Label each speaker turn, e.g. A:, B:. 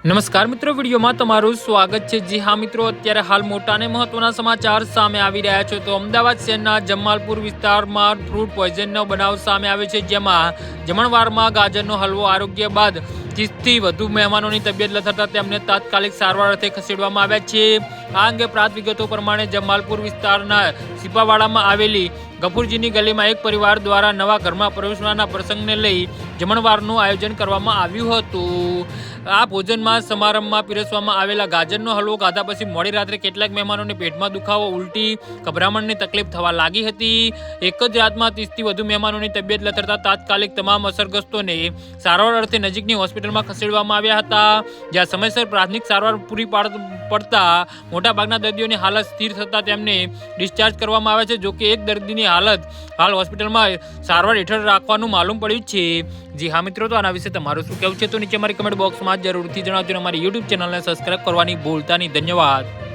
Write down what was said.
A: નમસ્કાર મિત્રો, વિડીયોમાં તમારું સ્વાગત છે. જી હા મિત્રો, અત્યારે હાલ મોટા અને મહત્વના સમાચાર સામે આવી રહ્યા છે. તો અમદાવાદ શહેરના જમાલપુર વિસ્તારમાં ફ્રૂટ પોઈઝનનો બનાવ સામે આવ્યો છે. જેમાં જમણવારમાં ગાજરનો હલવો આરોગ્ય બાદ ત્રીસથી વધુ મહેમાનોની તબિયત લથડતા તેમને તાત્કાલિક સારવાર અર્થે ખસેડવામાં આવ્યા છે. આ અંગે પ્રાપ્ત વિગતો પ્રમાણે જમાલપુર વિસ્તારના સિપાવાડામાં આવેલી ગફુરજીની ગલીમાં એક પરિવાર દ્વારા નવા ઘરમાં પ્રવેશવાના પ્રસંગને લઈ જમણવારનું આયોજન કરવામાં આવ્યું હતું. આ ભોજનમાં સમારંભમાં પીરસવામાં આવેલા ગાજરનો હલવો ખાધા પછી મોડી રાત્રે કેટલાક મહેમાનોને પેટમાં દુખાવો ઉલટી ગભરામણની તકલીફ થવા લાગી હતી. એક જ રાતમાં ત્રીસથી વધુ મહેમાનોની તબિયત લથડતા તાત્કાલિક તમામ અસરગ્રસ્તોને સારવાર અર્થે નજીકની હોસ્પિટલમાં ખસેડવામાં આવ્યા હતા. જ્યાં સમયસર પ્રાથમિક સારવાર પૂરી પાડ, પડતા મોટાભાગના દર્દીઓની હાલત સ્થિર થતાં તેમને ડિસ્ચાર્જ કરવામાં આવે છે જોકે એક દર્દીની હાલત હાલ હોસ્પિટલમાં સારવાર હેઠળ રાખવાનું માલુમ પડ્યું છે. જી હા મિત્રો, તો આના વિશે તમારું શું કહેવું છે? તો નીચે મારી કમેન્ટ બોક્સમાં જરૂરથી જણાવજો અને અમારી યુટ્યુબ ચેનલને સબસ્ક્રાઈબ કરવાની ભૂલતા નહીં. ધન્યવાદ.